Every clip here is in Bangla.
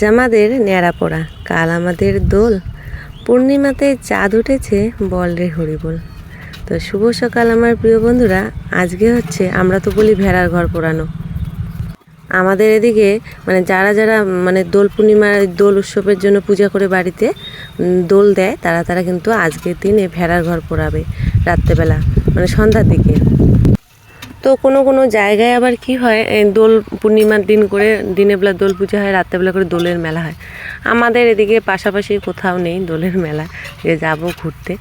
আজ আমাদের ন্যাড়া পড়া, কাল আমাদের দোল। পূর্ণিমাতে চাঁদ উঠেছে বল রে হরিবল। তো শুভ সকাল আমার প্রিয় বন্ধুরা, আজকে হচ্ছে আমরা তো বলি ভেড়ার ঘর পোড়ানো। আমাদের এদিকে মানে যারা যারা মানে দোল পূর্ণিমার দোল উৎসবের জন্য পূজা করে বাড়িতে দোল দেয়, তারা তারা কিন্তু আজকের দিনে ভেড়ার ঘর পোড়াবে রাত্রেবেলা মানে সন্ধ্যার দিকে। তো কোনো কোনো জায়গায় আবার কি হয় দোল পূর্ণিমার দিন করে দিনের বেলা দোল পূজা হয় রাত্রেবেলা করে দোলের মেলা হয়। আমাদের এদিকে পাশাপাশি কোথাও নেই দোলের মেলা, যে যাব ঘুরতে।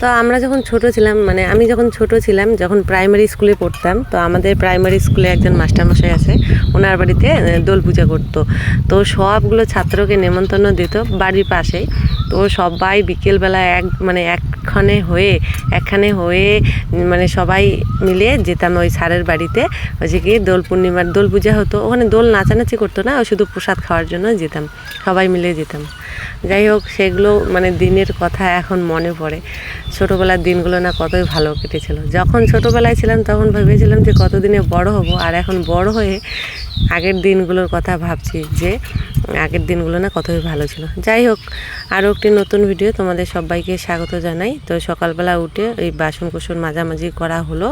তো আমরা যখন ছোট ছিলাম মানে আমি যখন ছোট ছিলাম, যখন প্রাইমারি স্কুলে পড়তাম, তো আমাদের প্রাইমারি স্কুলে একজন মাস্টারমশাই আছে, ওনার বাড়িতে দোল পূজা করতো। তো সবগুলো ছাত্রকে নেমন্তন্ন দিত বাড়ির পাশেই। তো সবাই বিকেলবেলা এক মানে একখানে হয়ে একখানে হয়ে মানে সবাই মিলে যেতাম ওই স্যারের বাড়িতে। হচ্ছে কি, দোল পূর্ণিমার দোল পূজা হতো। ওখানে দোল নাচানাচি করতো না শুধু প্রসাদ খাওয়ার জন্য যেতাম। সবাই মিলে যেতাম। যাই হোক, সেগুলো মানে দিনের কথা এখন মনে পড়ে। ছোটোবেলার দিনগুলো না কতই ভালো কেটেছিল। যখন ছোটোবেলায় ছিলাম তখন ভেবেছিলাম যে কতদিনে বড় হব, আর এখন বড় হয়ে আগের দিনগুলোর কথা ভাবছি যে, আগের দিনগুলো না কতই ভালো ছিল। যাই হোক, আরও একটি নতুন ভিডিও তোমাদের সবাইকে স্বাগত জানাই। তো সকালবেলা উঠে এই বাসন কুসন মাঝামাঝি করা হলো।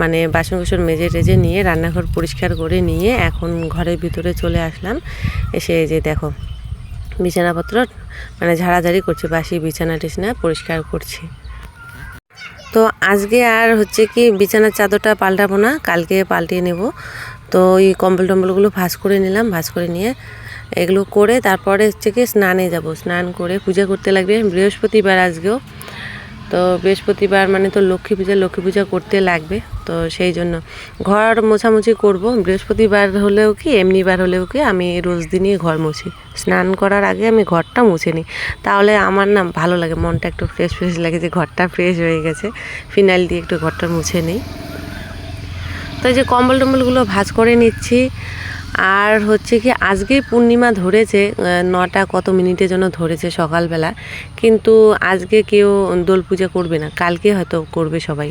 মানে বাসন কুসন মেজে টেজে নিয়ে রান্নাঘর পরিষ্কার করে নিয়ে এখন ঘরের ভিতরে চলে আসলাম। এসে যে দেখো বিছানাপত্র মানে ঝাড়াঝাড়ি করছি, বাসি বিছানা টিছানা পরিষ্কার করছি। তো আজকে আর হচ্ছে কি বিছানার চাদরটা পাল্টাবো না, কালকে পাল্টিয়ে নেব। তো এই কম্বল টম্বলগুলো ভাঁজ করে নিলাম, ভাঁজ করে নিয়ে এগুলো করে তারপরে হচ্ছে কি স্নানে যাব। স্নান করে পূজা করতে লাগবে বৃহস্পতিবার আজকেও। তো বৃহস্পতিবার মানে তো লক্ষ্মী পূজা লক্ষ্মী পূজা করতে লাগবে। তো সেই জন্য ঘর মোছামুছি করব। বৃহস্পতিবার হলেও কি, এমনিবার হলেও কি, আমি রোজ দিনই ঘর মুছি। স্নান করার আগে আমি ঘরটা মুছে নিই। তাহলে আমার না ভালো লাগে, মনটা একটু ফ্রেশ ফ্রেশ লাগে যে ঘরটা ফ্রেশ হয়ে গেছে। ফিনাইল দিয়ে একটু ঘরটা মুছে নিই। তো এই যে কম্বল টম্বলগুলো ভাঁজ করে নিচ্ছি। আর হচ্ছে কি আজকেই পূর্ণিমা ধরেছে নটা কত মিনিটে যেন ধরেছে সকালবেলা। কিন্তু আজকে কেউ দোল পূজা করবে না, কালকে হয়তো করবে সবাই।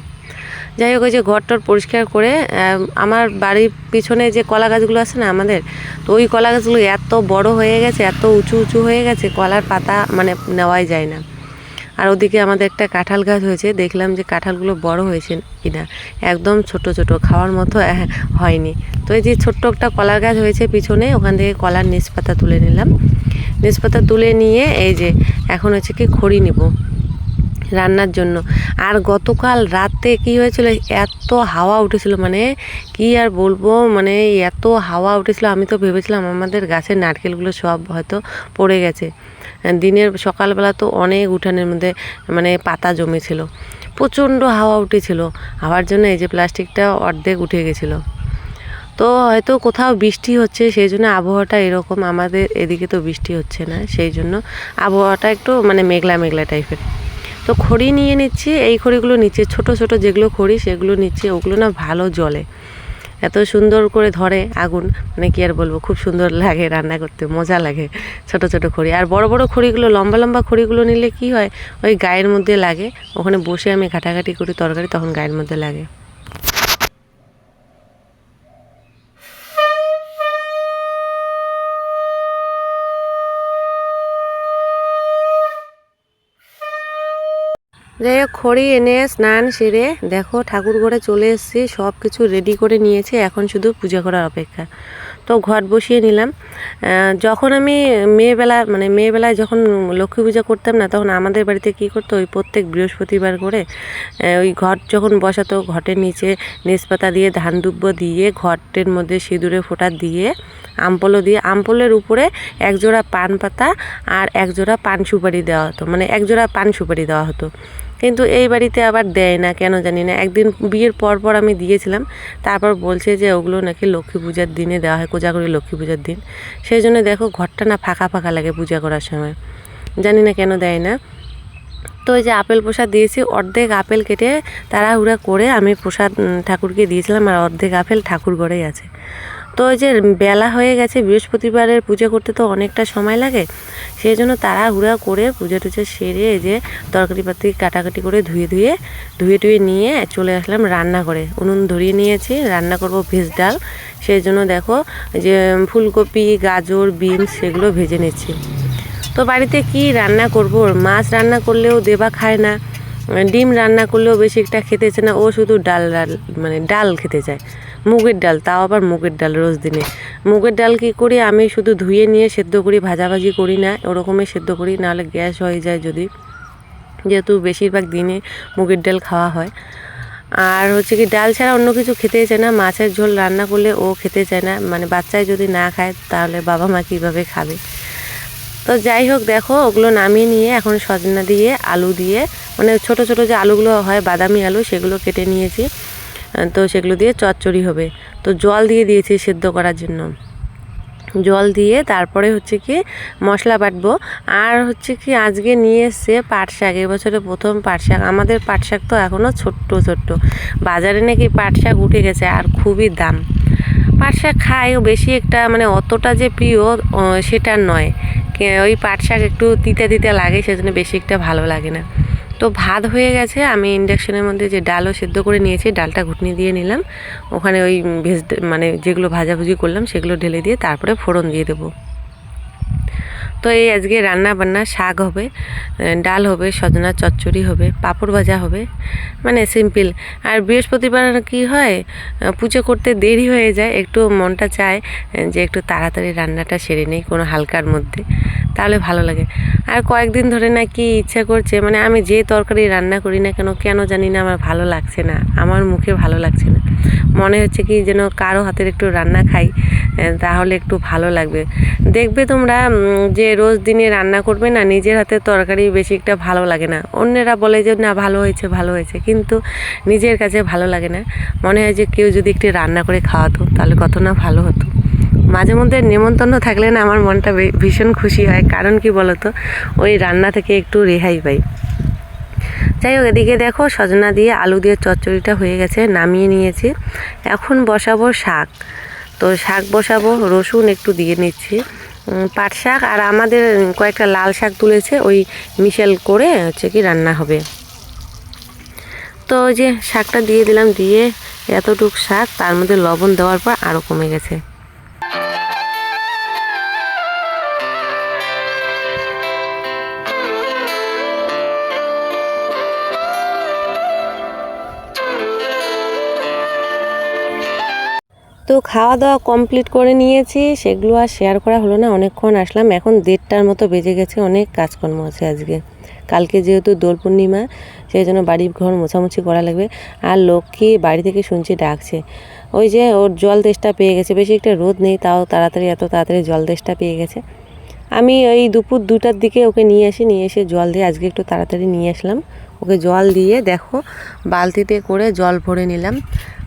যাই হোক, ওই যে ঘরটর পরিষ্কার করে আমার বাড়ির পিছনে যে কলা গাছগুলো আছে না আমাদের, তো ওই কলা গাছগুলো এত বড় হয়ে গেছে, এত উঁচু উঁচু হয়ে গেছে, কলার পাতা মানে নেওয়াই যায় না। আর ওদিকে আমাদের একটা কাঁঠাল গাছ হয়েছে, দেখলাম যে কাঁঠালগুলো বড় হয়েছে কিনা। একদম ছোট ছোট, খাওয়ার মতো হয়নি। তো এই যে ছোট্ট একটা কলার গাছ হয়েছে পিছনে, ওখান থেকে কলার নিচ পাতা তুলে নিলাম। নিচ পাতা তুলে নিয়ে এই যে এখন হচ্ছে কি খড়ি নিব রান্নার জন্য। আর গতকাল রাতে কি হয়েছিল, এত হাওয়া উঠেছিল মানে কি আর বলব মানে এত হাওয়া উঠেছিল, আমি তো ভেবেছিলাম আমাদের গাছের নারকেলগুলো সব হয়তো পড়ে গেছে। দিনের সকালবেলা তো অনেক উঠানের মধ্যে মানে পাতা জমেছিল। প্রচণ্ড হাওয়া উঠেছিল। হাওয়ার জন্য এই যে প্লাস্টিকটা অর্ধেক উঠে গেছিল। তো হয়তো কোথাও বৃষ্টি হচ্ছে, সেই জন্য আবহাওয়াটা এরকম। আমাদের এদিকে তো বৃষ্টি হচ্ছে না, সেই জন্য আবহাওয়াটা একটু মানে মেঘলা মেঘলা টাইপের। তো খড়ি নিয়ে নিচ্ছি। এই খড়িগুলো নিচ্ছে। ছোট ছোট যেগুলো খড়ি, সেগুলো নিচ্ছে। ওগুলো না ভালো জলে। এত সুন্দর করে ধরে আগুন মানে কি আর বলব, খুব সুন্দর লাগে রান্না করতে, মজা লাগে ছোট ছোট খড়ি। আর বড় বড় খড়িগুলো, লম্বা লম্বা খড়িগুলো নিলে কি হয়, ওই গায়ের মধ্যে লাগে, ওখানে বসে আমি ঘাটাঘাটি করি তরকারি, তখন গায়ের মধ্যে লাগে। যাই হোক খড়ি এনে স্নান সেরে দেখো ঠাকুর ঘরে চলে এসেছি, সব কিছু রেডি করে নিয়েছে, এখন শুধু পূজা করার অপেক্ষা। তো ঘট বসিয়ে নিলাম। যখন আমি মেয়েবেলা মানে মেয়েবেলায় যখন লক্ষ্মী পূজা করতাম না, তখন আমাদের বাড়িতে কী করতো, ওই প্রত্যেক বৃহস্পতিবার করে ওই ঘট যখন বসাতো, ঘটের নিচে নিচপাতা দিয়ে, ধান দুব্য দিয়ে, ঘটের মধ্যে সিঁদুরে ফোঁটা দিয়ে, আমপলো দিয়ে, আমপলের উপরে একজোড়া পান পাতা আর একজোড়া পান সুপারি দেওয়া হতো মানে একজোড়া পান সুপারি দেওয়া হতো। কিন্তু এই বাড়িতে আবার দেয় না, কেন জানি না। একদিন বিয়ের পর পর আমি দিয়েছিলাম, তারপর বলছে যে ওগুলো নাকি লক্ষ্মী পূজার দিনে দেওয়া হয়, কোজাগরি লক্ষ্মী পূজার দিন। সেই জন্য দেখো ঘরটা না ফাঁকা ফাঁকা লাগে পূজা করার সময়। জানি না কেন দেয় না। তো ওই যে আপেল প্রসাদ দিয়েছি, অর্ধেক আপেল কেটে তাড়াহুড়া করে আমি প্রসাদ ঠাকুরকে দিয়েছিলাম আর অর্ধেক আপেল ঠাকুর ঘরেই আছে। তো ওই যে বেলা হয়ে গেছে, বৃহস্পতিবারের পুজো করতে তো অনেকটা সময় লাগে, সেই জন্য তাড়াহুড়া করে পুজো টুজো সেরে যে তরকারি পাতি কাটাকাটি করে ধুয়ে ধুয়ে ধুয়ে টুয়ে নিয়ে চলে আসলাম রান্না করে উনুন ধরিয়ে নিয়েছি, রান্না করব ভেজ ডাল, সেই জন্য দেখো যে ফুলকপি, গাজর, বিনস সেগুলো ভেজে নিচ্ছি। তো বাড়িতে কি রান্না করব? মাছ রান্না করলেও দেবা খায় না, ডিম রান্না করলেও বেশি একটা খেতে চায় না, ও শুধু ডাল মানে ডাল খেতে চায়। মুগের ডাল, তাও আবার মুগের ডাল রোজ দিনে। মুগের ডাল কী করি? আমি শুধু ধুয়ে নিয়ে সেদ্ধ করি, ভাজাভাজি করি না, ওরকমই সেদ্ধ করি, নাহলে গ্যাস হয়ে যায় যদি। যেহেতু বেশিরভাগ দিনে মুগের ডাল খাওয়া হয়। আর হচ্ছে কি, ডাল ছাড়া অন্য কিছু খেতেই চায় না, মাছের ঝোল রান্না করলে ও খেতে চায় না। মানে বাচ্চায় যদি না খায়, তাহলে বাবা মা কীভাবে খাবে? তো যাই হোক, দেখো, ওগুলো নামিয়ে নিয়ে এখন সজনা দিয়ে, আলু দিয়ে মানে ছোট ছোট যে আলুগুলো হয়, বাদামি আলু, সেগুলো কেটে নিয়েছি। তো সেগুলো দিয়ে চচ্চড়ি হবে। তো জল দিয়ে দিয়েছি সেদ্ধ করার জন্য। জল দিয়ে তারপরে হচ্ছে কি মশলা বাটবো। আর হচ্ছে কি আজকে নিয়ে এসছে পাট শাক। এবছরে প্রথম পাট শাক। আমাদের পাট শাক তো এখনও ছোট্ট ছোট্ট। বাজারে নাকি পাট শাক উঠে গেছে আর খুবই দাম। পাট শাক খাই বেশি একটা মানে অতটা যে প্রিয় সেটা নয়। ওই পাট শাক একটু তিতে তিতে লাগে, সেজন্য বেশি একটা ভালো লাগে না। তো ভাত হয়ে গেছে। আমি ইন্ডাকশনের মধ্যে যে ডালও সেদ্ধ করে নিয়েছি, ডালটা ঘুটনি দিয়ে নিলাম। ওখানে ওই ভেজ মানে যেগুলো ভাজাভুজি করলাম, সেগুলো ঢেলে দিয়ে তারপরে ফোড়ন দিয়ে দেবো। তো এই আজকে রান্না বান্না শাক হবে ডাল হবে, সজনা চচ্চড়ি হবে, পাঁপড় ভাজা হবে মানে সিম্পল। আর বৃহস্পতিবার কি হয় পুজো করতে দেরি হয়ে যায়, একটু মনটা চায় যে একটু তাড়াতাড়ি রান্নাটা সেরে নেই কোনো হালকার মধ্যে, তাহলে ভালো লাগে। আর কয়েকদিন ধরে না কি ইচ্ছা করছে মানে আমি যে তরকারি রান্না করি না কেন কেন জানি না আমার ভালো লাগছে না, আমার মুখে ভালো লাগছে না। মনে হচ্ছে কি যেন কারও হাতের একটু রান্না খাই তাহলে একটু ভালো লাগবে। দেখবে তোমরা যে রোজ দিনে রান্না করবে না, নিজের হাতের তরকারি বেশি একটা ভালো লাগে না। অন্যেরা বলে যে, না, ভালো হয়েছে ভালো হয়েছে। কিন্তু নিজের কাছে ভালো লাগে না। মনে হয় যে, কেউ যদি একটু রান্না করে খাওয়াতো, তাহলে কত না ভালো হতো। মাঝে মধ্যে নেমন্তন্ন থাকলে না, আমার মনটা ভীষণ খুশি হয়। কারণ কি বলতো? ওই রান্না থেকে একটু রেহাই পাই। যাই হোক, এদিকে দেখো, সজনা দিয়ে আলু দিয়ে চচ্চড়িটা হয়ে গেছে, নামিয়ে নিয়েছি। এখন বসাবো শাক। তো শাক বসাবো, রসুন একটু দিয়ে নিচ্ছি। পাট শাক, আর আমাদের কয়েকটা লাল শাক তুলেছে, ওই মিশেল করে হচ্ছে কি রান্না হবে। তো ওই যে শাকটা দিয়ে দিলাম, দিয়ে এতটুক শাক, তার মধ্যে লবণ দেওয়ার পর আরও কমে গেছে। খাওয়া দাওয়া কমপ্লিট করে নিয়েছি। সেগুলো আর শেয়ার করা হলো না, অনেকক্ষণ আসলাম। এখন দেড়টার মতো বেজে গেছে, অনেক কাজকর্ম আছে আজকে। কালকে যেহেতু দোল পূর্ণিমা, সেই জন্য বাড়ির ঘর মোছামুছি করা লাগবে। আর লক্ষ্মী বাড়ি থেকে শুনছি ডাকছে। ওই যে ওর জল দেশটা পেয়ে গেছে, বেশি একটা রোদ নেই, তাও তাড়াতাড়ি, এত তাড়াতাড়ি জল দেশটা পেয়ে গেছে। আমি ওই দুপুর দুটার দিকে ওকে নিয়ে আসি, নিয়ে এসে জল দিয়ে আজকে একটু তাড়াতাড়ি নিয়ে আসলাম। ওকে জল দিয়ে দেখো, বালতিতে করে জল ভরে নিলাম।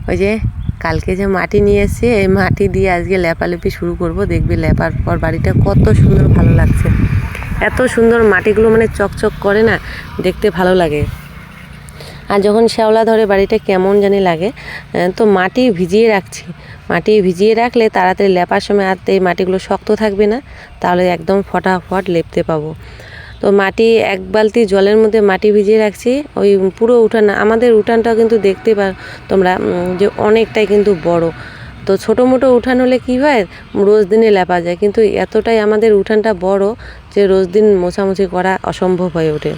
ওই যে কালকে যে মাটি নিয়ে এসে এই মাটি দিয়ে আজকে লেপালেপি শুরু করব, দেখবি লেপার পর বাড়িটা কত সুন্দর ভালো লাগছে। এত সুন্দর মাটিগুলো মানে চকচক করে না, দেখতে ভালো লাগে। আর যখন শ্যাওলা ধরে বাড়িটা কেমন জানি লাগে তো মাটি ভিজিয়ে রাখছি। মাটি ভিজিয়ে রাখলে তাড়াতাড়ি লেপার সময় আর এই মাটিগুলো শক্ত থাকবে না, তাহলে একদম ফটাফট লেপতে পাবো। তো মাটি এক বালতি জলের মধ্যে মাটি ভিজিয়ে রাখছি। ওই পুরো উঠান, আমাদের উঠানটাও কিন্তু দেখতে পার তোমরা যে অনেকটাই কিন্তু বড়। তো ছোটো মোটো উঠান হলে কী হয়? রোজ দিনে লেপা যায়। কিন্তু এতটাই আমাদের উঠানটা বড় যে রোজ দিন মোছামুছি করা অসম্ভব হয়ে ওঠে।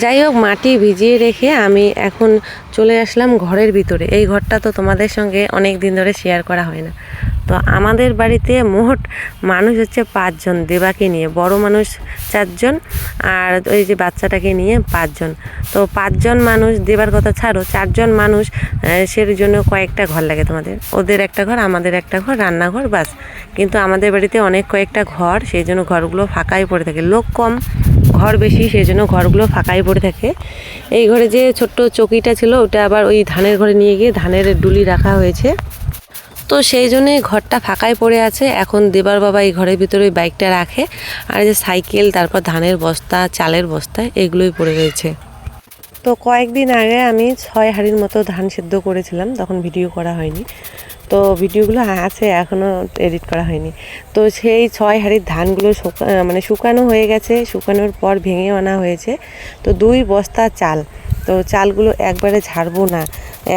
যাই হোক, মাটি ভিজিয়ে রেখে আমি এখন চলে আসলাম ঘরের ভিতরে। এই ঘরটা তো তোমাদের সঙ্গে অনেক দিন ধরে শেয়ার করা হয় না। তো আমাদের বাড়িতে মোট মানুষ হচ্ছে পাঁচজন, দেবাকে নিয়ে। বড় মানুষ চারজন আর ওই যে বাচ্চাটাকে নিয়ে পাঁচজন। তো পাঁচজন মানুষ, দেবার কথা ছাড়ো, চারজন মানুষ সের জন্য কয়েকটা ঘর লাগে তোমাদের। ওদের একটা ঘর, আমাদের একটা ঘর, রান্নাঘর, বাস। কিন্তু আমাদের বাড়িতে অনেক কয়েকটা ঘর, সেই জন্য ঘরগুলো ফাঁকাই পড়ে থাকে। লোক কম ঘর বেশি, সেই জন্য ঘরগুলো ফাঁকাই পড়ে থাকে। এই ঘরে যে ছোট্ট চকিটা ছিল, ওটা আবার ওই ধানের ঘরে নিয়ে গিয়ে ধানের ডুলি রাখা হয়েছে। তো সেই জন্যই ঘরটা ফাঁকাই পড়ে আছে। এখন দেবার বাবা এই ঘরের ভিতরে ওই বাইকটা রাখে। আর যে সাইকেল, তারপর ধানের বস্তা, চালের বস্তা, এগুলোই পড়ে রয়েছে। তো কয়েকদিন আগে আমি ছয় হাড়ির মতো ধান সেদ্ধ করেছিলাম, তখন ভিডিও করা হয়নি। তো ভিডিওগুলো আছে এখনও এডিট করা হয়নি। তো সেই ছয় হাড়ির ধানগুলো শুকা মানে শুকানো হয়ে গেছে, শুকানোর পর ভেঙে আনা হয়েছে। তো দুই বস্তা চাল, তো চালগুলো একবারে ঝাড়বো না।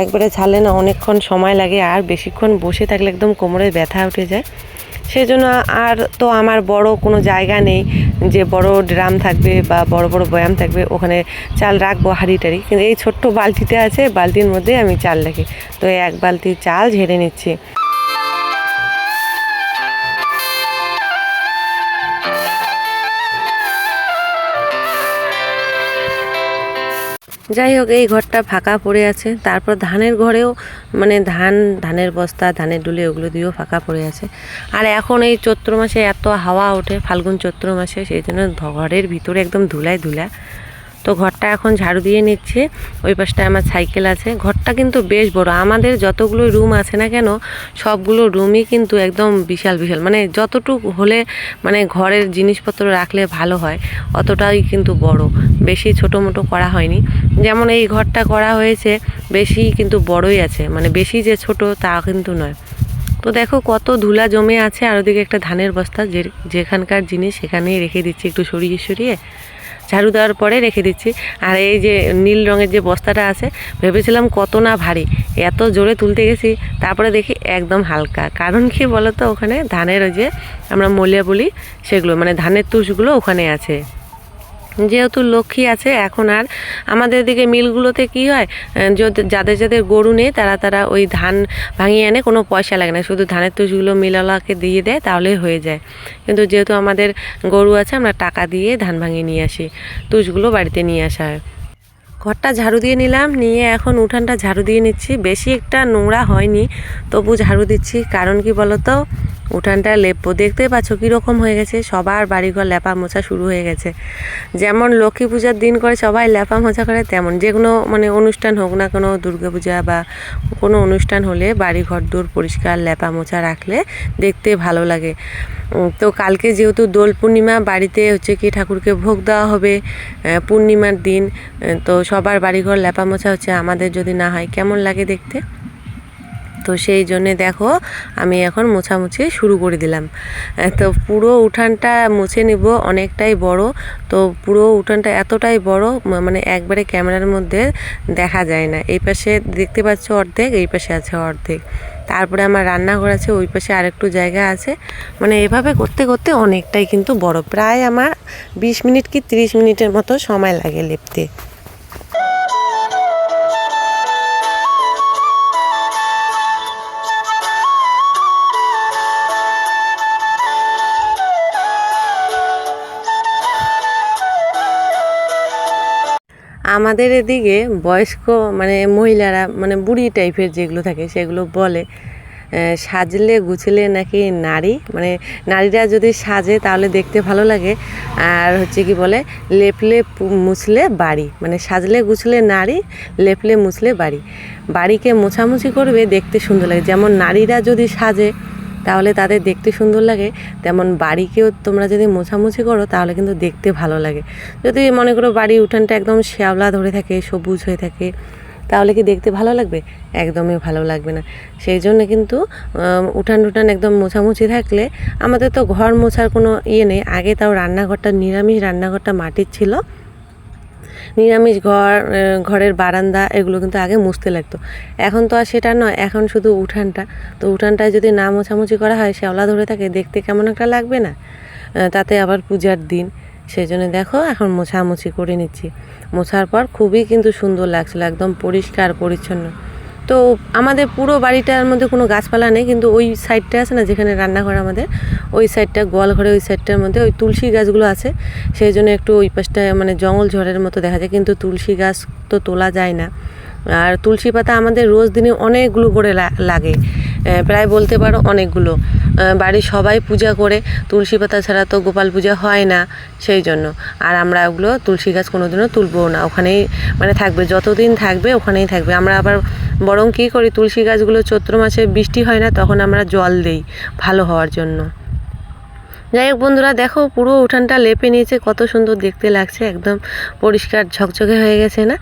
একবারে ঝাড়লে না, অনেকক্ষণ সময় লাগে, আর বেশিক্ষণ বসে থাকলে একদম কোমরে ব্যথা উঠে যায়। সেই জন্য আর তো আমার বড় কোনো জায়গা নেই যে বড় ড্রাম থাকবে বা বড় বড় বয়াম থাকবে, ওখানে চাল রাখব হাঁড়ি টাড়ি। কিন্তু এই ছোট্ট বালতিতে আছে, বালতির মধ্যে আমি চাল রাখি। তো এক বালতি চাল ঝেড়ে নিচ্ছি। যাই হোক, এই ঘরটা ফাঁকা পড়ে আছে। তারপর ধানের ঘরেও মানে ধান, ধানের বস্তা, ধানের ডুলে ওগুলো দিয়েও ফাঁকা পড়ে আছে। আর এখন এই চৈত্র মাসে এত হাওয়া ওঠে, ফাল্গুন চৈত্র মাসে, সেই জন্য ঘরের ভিতরে একদম ধুলায় ধুলা। তো ঘরটা এখন ঝাড়ু দিয়ে নিচ্ছে। ওই পাশটায় আমার সাইকেল আছে। ঘরটা কিন্তু বেশ বড়। আমাদের যতগুলো রুম আছে না কেন, সবগুলো রুমই কিন্তু একদম বিশাল বিশাল। মানে যতটুকু হলে মানে ঘরের জিনিসপত্র রাখলে ভালো হয়, অতটাই কিন্তু বড়। বেশি ছোটো মোটো করা হয়নি। যেমন এই ঘরটা করা হয়েছে, বেশি কিন্তু বড়ই আছে। মানে বেশি যে ছোট তা কিন্তু নয়। তো দেখো কত ধুলা জমে আছে। আর ওদিকে একটা ধানের বস্তা। যে, যেখানকার জিনিস সেখানেই রেখে দিচ্ছি। একটু সরিয়ে সরিয়ে। ঝাড়ু দেওয়ার পরে রেখে দিচ্ছি। আর এই যে নীল রঙের যে বস্তাটা আছে, ভেবেছিলাম কত না ভারী। এত জোরে তুলতে গেছি, তারপরে দেখি একদম হালকা। কারণ কি বলতো, ওখানে ধানের ওই যে আমরা মলিয়া বলি সেগুলো মানে ধানের তুষগুলো ওখানে আছে। যেহেতু লক্ষ্মী আছে, এখন আর আমাদের দিকে মিলগুলোতে কি হয় যাদের যাদের গরু নেই, তারা তারা ওই ধান ভাঙিয়ে এনে কোনো পয়সা লাগে না। শুধু ধানের তুষগুলো মিলওয়ালাকে দিয়ে দেয়, তাহলেই হয়ে যায়। কিন্তু যেহেতু আমাদের গরু আছে, আমরা টাকা দিয়ে ধান ভাঙিয়ে নিয়ে আসি, তুষগুলো বাড়িতে নিয়ে আসা হয়। ঘরটা ঝাড়ু দিয়ে নিলাম, নিয়ে এখন উঠানটা ঝাড়ু দিয়ে নিচ্ছি। বেশি একটা নোংরা হয়নি, তবু ঝাড়ু দিচ্ছি। কারণ কি বলতো? উঠানটা লেপবো। দেখতে পাচ্ছ কীরকম হয়ে গেছে? সবার বাড়িঘর লেপা মোছা শুরু হয়ে গেছে। যেমন লক্ষ্মী পূজার দিন করে সবাই লেপা মোছা করে, তেমন যে কোনো মানে অনুষ্ঠান হোক না কোনো দুর্গা পূজা বা কোনো অনুষ্ঠান হলে বাড়ি ঘর দূর পরিষ্কার লেপা মোছা রাখলে দেখতে ভালো লাগে। তো কালকে যেহেতু দোল পূর্ণিমা, বাড়িতে হচ্ছে কি ঠাকুরকে ভোগ দেওয়া হবে পূর্ণিমার দিন তো সবার বাড়িঘর লেপা মোছা হচ্ছে আমাদের যদি না হয়। কেমন লাগে দেখতে? তো সেই জন্যে দেখো আমি এখন মোছামুছি শুরু করে দিলাম। তো পুরো উঠানটা মুছে নিব অনেকটাই বড়। তো পুরো উঠানটা এতটাই বড় মানে একবারে ক্যামেরার মধ্যে দেখা যায় না। এই পাশে দেখতে পাচ্ছ অর্ধেক, এই পাশে আছে অর্ধেক। তারপরে আমার রান্নাঘর আছে, ওই পাশে আরেকটু জায়গা আছে। মানে এভাবে করতে করতে অনেকটাই কিন্তু বড়। প্রায় আমার বিশ মিনিট কি তিরিশ মিনিটের মতো সময় লাগে লেপতে। আমাদের এদিকে বয়স্ক মানে মহিলারা মানে বুড়ি টাইপের যেগুলো থাকে সেগুলো বলে সাজলে গুছলে নাকি নারী? মানে নারীরা যদি সাজে তাহলে দেখতে ভালো লাগে। আর হচ্ছে কি বলে, লেপলে মুছলে বাড়ি। মানে সাজলে গুছলে নারী, লেপলে মুছলে বাড়ি। বাড়িকে মোছামুছি করবে দেখতে সুন্দর লাগে। যেমন নারীরা যদি সাজে তাহলে তাদের দেখতে সুন্দর লাগে। তেমন বাড়িকেও তোমরা যদি মোছামুছি করো, তাহলে কিন্তু দেখতে ভালো লাগে। যদি মনে করো বাড়ির উঠানটা একদম শ্যাওলা ধরে থাকে, সবুজ হয়ে থাকে, তাহলে কি দেখতে ভালো লাগবে? একদমই ভালো লাগবে না। সেই জন্য কিন্তু উঠান টুঠান একদম মোছামুছি থাকলে আমাদের তো ঘর মোছার কোনো ইয়ে নেই। আগে তাও রান্নাঘরটা, নিরামিষ রান্নাঘরটা মাটির ছিল। নিরামিষ ঘর ঘরের বারান্দা, এগুলো কিন্তু আগে মুছতে লাগতো। এখন তো আর সেটা নয়, এখন শুধু উঠানটা। তো উঠানটায় যদি না মোছামুছি করা হয়, শ্যাওলা ধরে থাকে, দেখতে কেমন একটা লাগবে না? তাতে আবার পূজার দিন। সেই জন্য দেখো, এখন মোছামুছি করে নিচ্ছি। মোছার পর খুবই কিন্তু সুন্দর লাগছিল, একদম পরিষ্কার, পরিচ্ছন্ন। তো আমাদের পুরো বাড়িটার মধ্যে কোনো গাছপালা নেই, কিন্তু ওই সাইডটা আছে না, যেখানে রান্নাঘর আমাদের, ওই সাইডটা গোয়াল ঘরে ওই সাইডটার মধ্যে ওই তুলসী গাছগুলো আছে। সেই জন্য একটু ওই পাশটা মানে জঙ্গল ঝড়ের মতো দেখা যায়, কিন্তু তুলসী গাছ তো তোলা যায় না। আর তুলসী পাতা আমাদের রোজ দিনে অনেকগুলো করে লাগে। প্রায় বলতে পারো অনেকগুলো। বাড়ি বাড়ির সবাই পূজা করে, তুলসী পাতা ছাড়া তো গোপাল পূজা হয় না সেই জন্য। আর আমরা ওগুলো তুলসী গাছ কোনোদিনও তুলবও না। ওখানেই মানে থাকবে, যতদিন থাকবে ওখানেই থাকবে। আমরা আবার বরং কী করি, তুলসী গাছগুলো চৈত্র মাসে বৃষ্টি হয় না, তখন আমরা জল দিই ভালো হওয়ার জন্য। যাই হোক বন্ধুরা, দেখো পুরো উঠানটা লেপে নিয়েছে, কত সুন্দর দেখতে লাগছে, একদম পরিষ্কার ঝকঝকে হয়ে গেছে না?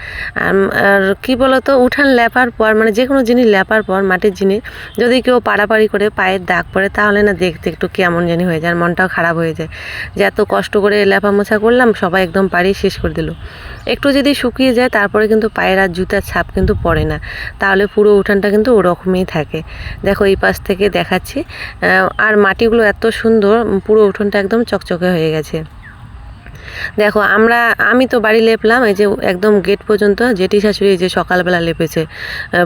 আর কী বলতো, উঠান লেপার পর মানে যে কোনো জিনিস লেপার পর, মাটির জিনিস, যদি কেউ পাড়াপাড়ি করে পায়ের দাগ পড়ে, তাহলে না দেখতে একটু কেমন জানি হয়ে যায়, আর মনটাও খারাপ হয়ে যায়। যে এত কষ্ট করে লেপা মোছা করলাম, সবাই একদম পাড়ি শেষ করে দিল। একটু যদি শুকিয়ে যায়, তারপরে কিন্তু পায়ের আর জুতার ছাপ কিন্তু পড়ে না। তাহলে পুরো উঠানটা কিন্তু ওরকমই থাকে। দেখো এই পাশ থেকে দেখাচ্ছি। আর মাটিগুলো এত সুন্দর, পুরো উঠোনটা একদম চকচকে হয়ে গেছে। দেখো, আমরা, আমি তো বাড়ি লেপলাম, এই যে একদম গেট পর্যন্ত, জেঠি শাশুড়ি যে সকালবেলা লেপেছে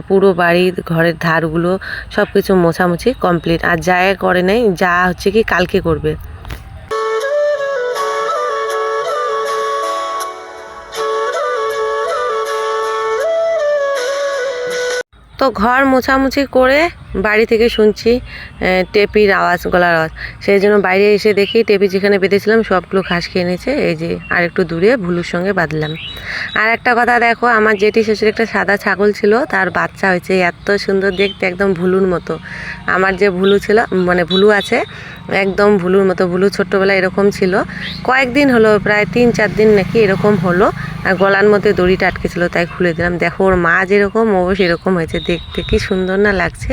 পুরো বাড়ি, ঘরের ধারগুলো সব কিছু মোছামুছি কমপ্লিট। আর যা করে নাই, যা হচ্ছে কি কালকে করবে। তো ঘর মোছামুছি করে বাড়ি থেকে শুনছি টেপির আওয়াজ, গলার আওয়াজ। সেই জন্য বাইরে এসে দেখি টেপি যেখানে বেঁধেছিলাম, সবগুলো ঘাস খেয়ে নিয়েছে। এই যে আর একটু দূরে ভুলুর সঙ্গে বাঁধলাম। আর একটা কথা দেখো, আমার জেঠি শ্বশুর একটা সাদা ছাগল ছিল, তার বাচ্চা হয়েছে। এত সুন্দর দেখতে, একদম ভুলুর মতো। আমার যে ভুলু ছিল মানে ভুলু আছে, একদম ভুলুর মতো। ভুলু ছোট্টবেলায় এরকম ছিল। কয়েকদিন হলো, প্রায় তিন, চার দিন নাকি এরকম হলো, আর গলার মধ্যে দড়িটা আটকে ছিল, তাই খুলে দিলাম। দেখো, ওর মা যেরকম, ও সেরকম হয়েছে। দেখতে কি সুন্দর না লাগছে।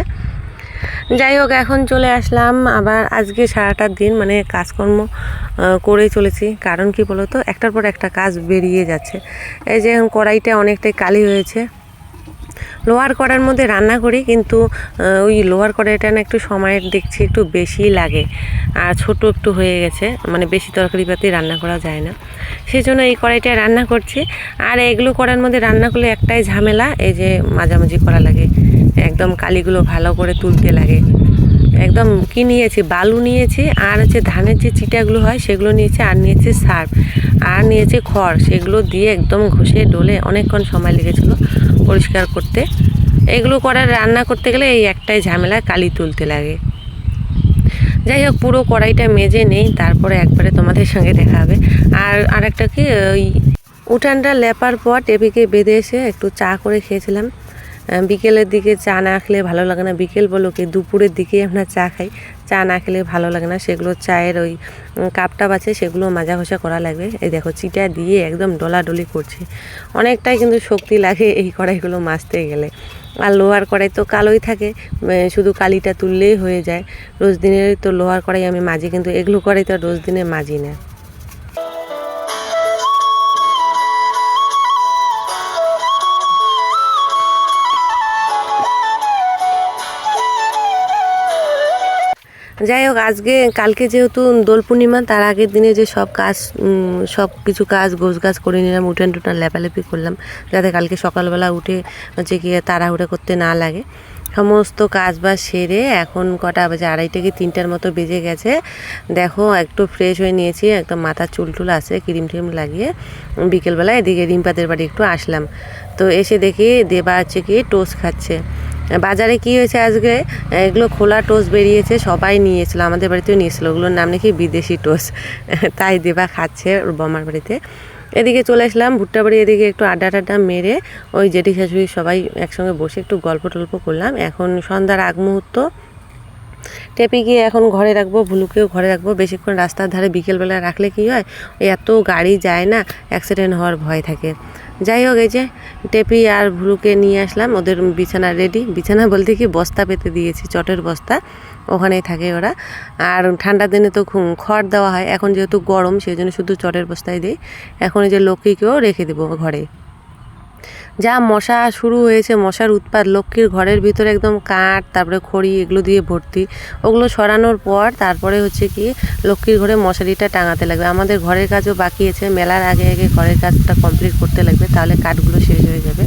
যাই হোক, এখন চলে আসলাম। আবার আজকে সারাটা দিন মানে কাজকর্ম করেই চলেছি। কারণ কি বলো তো একটার পর একটা কাজ বেরিয়ে যাচ্ছে। এই যে এখন কড়াইটা অনেকটাই কালি হয়েছে। লোহার কড়ার মধ্যে রান্না করি, কিন্তু ওই লোহার কড়াইটা না একটু সময়ের দেখছি একটু বেশি লাগে। আর ছোট একটু হয়ে গেছে মানে বেশি তরকারি পাতি রান্না করা যায় না। সেই জন্য এই কড়াইটা রান্না করছি। আর এগুলো করার মধ্যে রান্না করলে একটাই ঝামেলা, এই যে মাঝামাঝি করা লাগে। একদম কালিগুলো ভালো করে তুলতে লাগে। একদম কি নিয়েছি? বালু নিয়েছি, আর হচ্ছে ধানের যে চিটাগুলো হয় সেগুলো নিয়েছি, আর নিয়েছি সার, আর নিয়েছি খড়। সেগুলো দিয়ে একদম ঘষে ডলে অনেকক্ষণ সময় লেগেছিল পরিষ্কার করতে। এগুলো করার রান্না করতে গেলে এই একটাই ঝামেলা, কালি তুলতে লাগে। যাই হোক, পুরো কড়াইটা মেজে নেই, তারপরে একবারে তোমাদের সঙ্গে দেখা হবে। আর আরেকটা কি, ওই উঠানটা লেপার পর টেপিকে বেঁধে এসে একটু চা করে খেয়েছিলাম। বিকেলের দিকে চা না খেলে ভালো লাগে না। বিকেল বলো কি দুপুরের দিকেই আমরা চা খাই। চা না খেলে ভালো লাগে না। সেগুলো চায়ের ওই উম, কাপটা আছে সেগুলো মাজা ঘষা করা লাগবে। এই দেখো চিটা দিয়ে একদম ডলাডলি করছে। অনেকটাই কিন্তু শক্তি লাগে এই কড়াইগুলো মাজতে গেলে। আর লোহার কড়াই তো কালোই থাকে। শুধু কালিটা তুললেই হয়ে যায়। রোজ দিনের তো লোহার কড়াই আমি মাজি কিন্তু এগুলো কড়াই তো রোজ দিনে মাজি না। যাই হোক, আজকে, কালকে যেহেতু দোল পূর্ণিমা, তার আগের দিনে যে সব কাজ সব কিছু কাজ গোছ গাছ করে নিলাম, উঠান টুটান লেপালেপি করলাম, যাতে কালকে সকালবেলা উঠে হচ্ছে গিয়ে তাড়াহুড়ো করতে না লাগে। সমস্ত কাজ বাজ সেরে এখন কটা বাজে, আড়াইটে কি তিনটার মতো বেজে গেছে। দেখো, একটু ফ্রেশ হয়ে নিয়েছি, একদম মাথার চুল টুল আছে, ক্রিম ট্রিম লাগিয়ে বিকেলবেলা এদিকে রিম্পাদের বাড়ি একটু আসলাম। তো এসে দেখি দেবা হচ্ছে কি টোস্ট খাচ্ছে। বাজারে কি হয়েছে আজকে? এগুলো খোলা টোস্ট বেরিয়েছে, সবাই নিয়েছিল, আমাদের বাড়িতেও নিয়েছিল। ওগুলোর নাম নাকি বিদেশি টোস্ট। তাই দেবা খাচ্ছে ওর বমার বাড়িতে। এদিকে চলে আসলাম, ভুট্টা বাড়ি এদিকে একটু আড্ডা টাড্ডা মেরে ওই জেঠি শাশুড়ি সবাই একসঙ্গে বসে একটু গল্প টল্প করলাম। এখন সন্ধ্যার আগ মুহূর্ত। টেপে গিয়ে এখন ঘরে রাখব, ভুলুকেও ঘরে রাখব। বেশিক্ষণ রাস্তার ধারে বিকেলবেলা রাখলে কি হয়? এত গাড়ি যায় না, অ্যাক্সিডেন্ট হওয়ার ভয় থাকে। যাই হোক, এই যে টেপি আর ভুলুকে নিয়ে আসলাম। ওদের বিছানা রেডি বিছানা বলতে কি, বস্তা পেতে দিয়েছি, চটের বস্তা। ওখানেই থাকে ওরা। আর ঠান্ডা দিনে তো খড় দেওয়া হয়। এখন যেহেতু গরম, সেই জন্য শুধু চটের বস্তায় দিই। এখন এই যে লক্ষ্মীকেও রেখে দেবো ঘরে। যা মশা শুরু হয়েছে, মশার উৎপাত, লক্ষ্মীর ঘরের ভিতরে একদম কাঠ, তারপরে খড়ি এগুলো দিয়ে ভর্তি। ওগুলো সরানোর পর তারপরে হচ্ছে কি, লক্ষ্মীর ঘরে মশারিটা টাঙাতে লাগবে। আমাদের ঘরের কাজও বাকি আছে, মেলার আগে আগে ঘরের কাজটা কমপ্লিট করতে লাগবে, তাহলে কাঠগুলো শেষ হয়ে যাবে।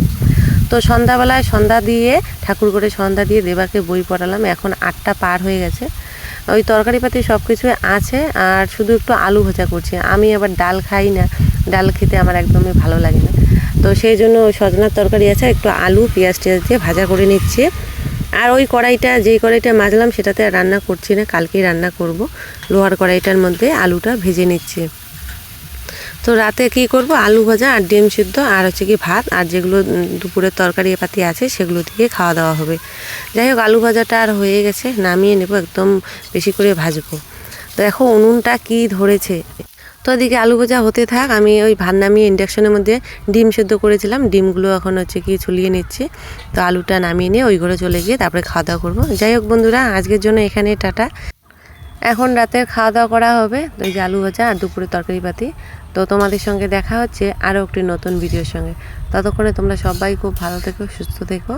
তো সন্ধ্যাবেলায় সন্ধ্যা দিয়ে, ঠাকুর করে সন্ধ্যা দিয়ে দেবাকে বই পড়ালাম, এখন আটটা পার হয়ে গেছে। ওই তরকারি পাতি সব কিছুই আছে আর শুধু একটু আলু ভাজা করছি। আমি আবার ডাল খাই না, ডাল খেতে আমার একদমই ভালো লাগে না। তো সেই জন্য সজনার তরকারি আছে, একটু আলু, পেঁয়াজ টেয়াজ দিয়ে ভাজা করে নিচ্ছি। আর ওই কড়াইটা, যেই কড়াইটা মাজলাম সেটাতে রান্না করছি না, কালকেই রান্না করব। লোহার কড়াইটার মধ্যে আলুটা ভেজে নিচ্ছি। তো রাতে কি করব? আলু ভাজা আর ডিম সিদ্ধ আর হচ্ছে কি ভাত আর যেগুলো দুপুরের তরকারি পাতি আছে সেগুলো দিয়ে খাওয়া দাওয়া হবে। যাই হোক, আলু ভাজাটা আর হয়ে গেছে, নামিয়ে নেব, একদম বেশি করে ভাজবো। তো দেখো উনুনটা কি ধরেছে। তো ওদিকে আলু ভাজা হতে থাক, আমি ওই ভাত নামিয়ে ইন্ডাকশনের মধ্যে ডিম সেদ্ধ করেছিলাম, ডিমগুলো এখন হচ্ছে কি ছুলিয়ে নিচ্ছি। তো আলুটা নামিয়ে নিয়ে ওই ঘরে চলে গিয়ে তারপরে খাওয়া দাওয়া করব। যাই হোক বন্ধুরা, আজকের জন্য এখানে টাটা। এখন রাতের খাওয়া দাওয়া করা হবে ওই যে আলু ভাজা আর দুপুরে তরকারি পাতি। তো তোমাদের সঙ্গে দেখা হচ্ছে আরও একটি নতুন ভিডিওর সঙ্গে। ততক্ষণে তোমরা সবাই খুব ভালো থেকো, সুস্থ থেকো।